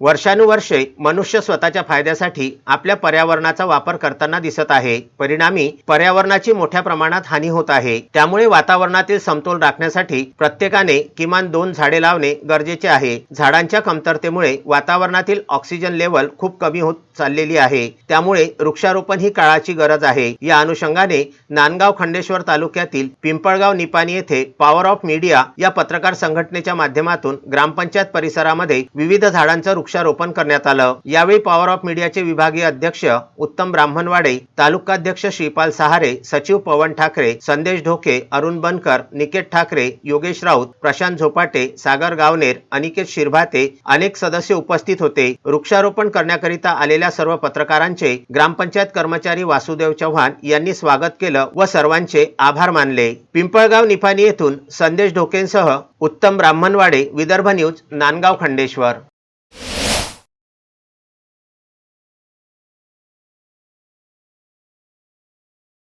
वर्षानुवर्षे मनुष्य स्वतःच्या फायद्यासाठी आपल्या पर्यावरणाचा वापर करताना दिसत आहे. परिणामी पर्यावरणाची मोठ्या प्रमाणात हानी होत आहे. त्यामुळे वातावरणातील समतोल राखण्यासाठी प्रत्येकाने किमान दोन झाडे लावणे गरजेचे आहे. झाडांच्या कमतरतेमुळे वातावरणातील ऑक्सिजन लेवल खूप कमी होत चाललेली आहे. त्यामुळे वृक्षारोपण ही काळाची गरज आहे. या अनुषंगाने नांदगाव खंडेश्वर तालुक्यातील पिंपळगाव निपाणी येथे पॉवर ऑफ मीडिया या पत्रकार संघटनेच्या माध्यमातून ग्रामपंचायत परिसरामध्ये विविध झाडांचं वृक्षारोपण करण्यात आलं. यावेळी पॉवर ऑफ मीडियाचे विभागीय अध्यक्ष उत्तम ब्राह्मणवाडे तालुकाध्यक्ष श्रीपाल सहारे सचिव पवन ठाकरे संदेश ढोके अरुण बनकर निकेत ठाकरे योगेश राऊत प्रशांत झोपाटे सागर गावनेर अनिकेत शिरभाते अनेक सदस्य उपस्थित होते. वृक्षारोपण करण्याकरिता आलेल्या सर्व पत्रकारांचे ग्रामपंचायत कर्मचारी वासुदेव चव्हाण यांनी स्वागत केलं व सर्वांचे आभार मानले. पिंपळगाव निफानी येथून संदेश ढोकेंसह उत्तम ब्राह्मणवाडे विदर्भ न्यूज नांदगाव खंडेश्वर.